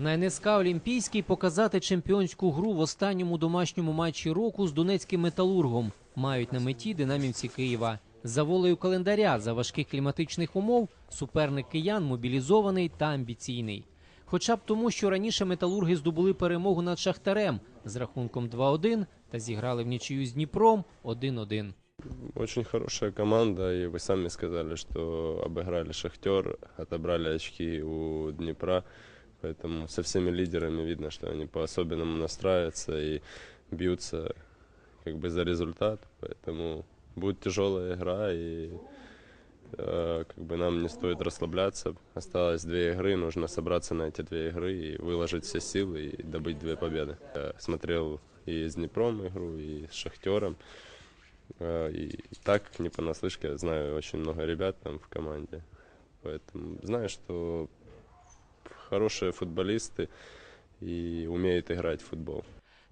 На НСК Олімпійський показати чемпіонську гру в останньому домашньому матчі року з донецьким металургом мають на меті динамівці Києва. За волею календаря за важких кліматичних умов суперник киян мобілізований та амбіційний. Хоча б тому, що раніше металурги здобули перемогу над Шахтарем з рахунком 2-1 та зіграли в нічию з Дніпром 1-1. Очень хорошая команда, и вы сами сказали, что обыграли Шахтер, отобрали очки у Днепра. Поэтому со всеми лидерами видно, что они по-особенному настраиваются и бьются как бы за результат. Поэтому будет тяжелая игра, и э, как бы нам не стоит расслабляться. Осталось две игры, нужно собраться на эти две игры и выложить все силы и добыть две победы. Я смотрел и с Днепром игру, и с Шахтером. Э, И так, не понаслышке, знаю очень много ребят там в команде. Поэтому знаю, что хорошие футболисты и умеют играть в футбол.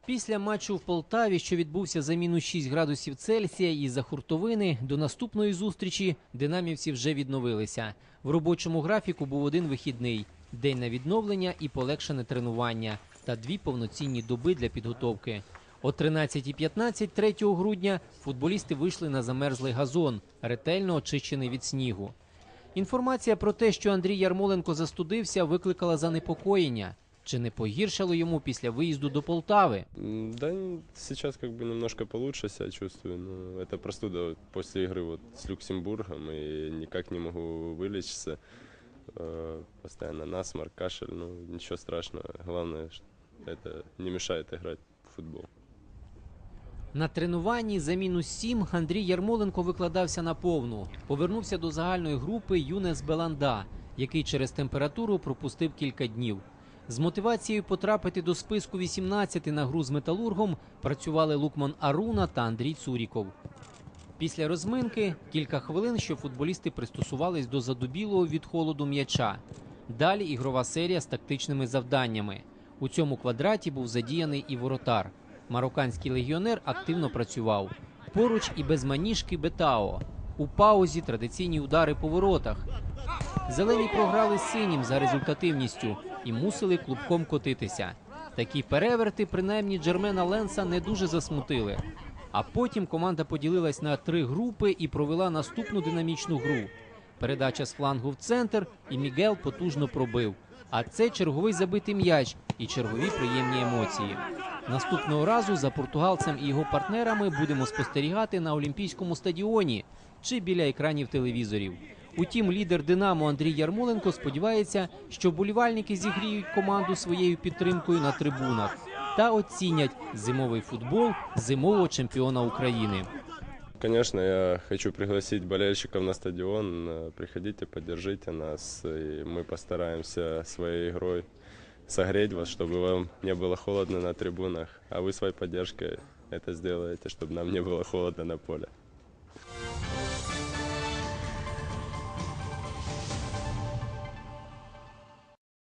Після матчу в Полтаві, що відбувся за мінус 6 градусів Цельсія і за хуртовини, до наступної зустрічі динамівці вже відновилися. В робочому графіку був один вихідний день на відновлення і полегшене тренування та дві повноцінні доби для підготовки. О 13.15 3 грудня футболісти вийшли на замерзлий газон, ретельно очищений від снігу. Інформація про те, що Андрій Ярмоленко застудився, викликала занепокоєння. Чи не погіршало йому після виїзду до Полтави? М, Да, н- сейчас как бы немножко получше себя чувствую, но это простуда вот после игры вот с Люксембургом, и никак не могу вылечиться. Э, Постоянно насморк, кашель, ну ничего страшного. Главное, что это не мешает играть в футбол. На тренуванні за мінус 7 Андрій Ярмоленко викладався на повну. Повернувся до загальної групи Юнес Беланда, який через температуру пропустив кілька днів. З мотивацією потрапити до списку 18 на гру з металургом працювали Лукман Аруна та Андрій Цуріков. Після розминки кілька хвилин, що футболісти пристосувались до задубілого від холоду м'яча. Далі ігрова серія з тактичними завданнями. У цьому квадраті був задіяний і воротар. Марокканський легіонер активно працював. Поруч і без маніжки Бетао. У паузі традиційні удари по воротах. Зелені програли синім за результативністю і мусили клубком котитися. Такі переверти, принаймні Джермена Ленса не дуже засмутили. А потім команда поділилась на три групи і провела наступну динамічну гру. Передача з флангу в центр, і Мігел потужно пробив. А це черговий забитий м'яч і чергові приємні емоції. Наступного разу за португалцем і його партнерами будемо спостерігати на Олімпійському стадіоні чи біля екранів телевізорів. Утім, лідер Динамо Андрій Ярмоленко сподівається, що болівальники зігріють команду своєю підтримкою на трибунах та оцінять зимовий футбол зимового чемпіона України. Конечно, я хочу пригласить болельщиков на стадион. Э, Приходите, поддержите нас, и мы постараемся своей игрой согреть вас, чтобы вам не было холодно на трибунах, а вы своей поддержкой это сделаете, чтобы нам не было холодно на поле.